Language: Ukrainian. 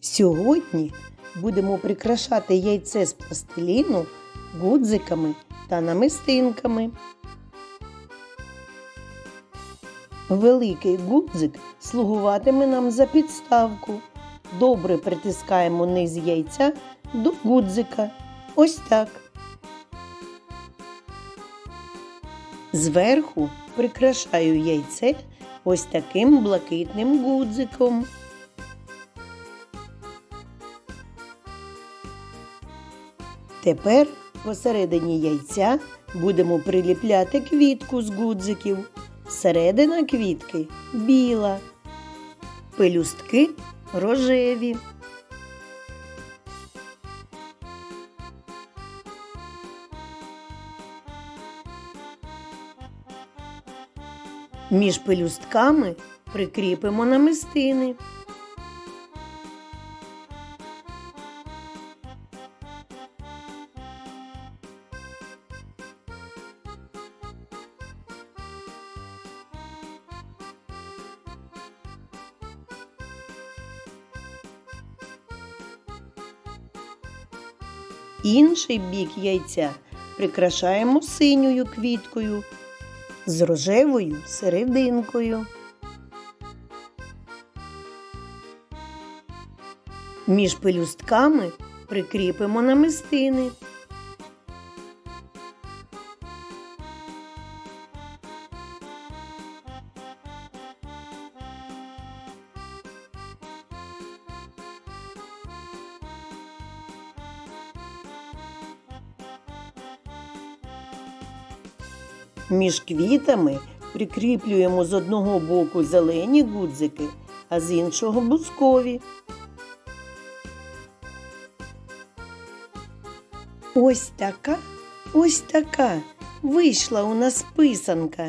Сьогодні будемо прикрашати яйце з пластиліну гудзиками та намистинками. Великий гудзик слугуватиме нам за підставку. Добре притискаємо низ яйця до гудзика. Ось так. Зверху прикрашаю яйце ось таким блакитним гудзиком. Тепер посередині яйця будемо приліпляти квітку з гудзиків. Середина квітки біла, пелюстки рожеві. Між пелюстками прикріпимо намистини. Інший бік яйця прикрашаємо синьою квіткою з рожевою серединкою. Між пелюстками прикріпимо намистини. Між квітами прикріплюємо з одного боку зелені гудзики, а з іншого бускові. Ось така, ось така вийшла у нас писанка.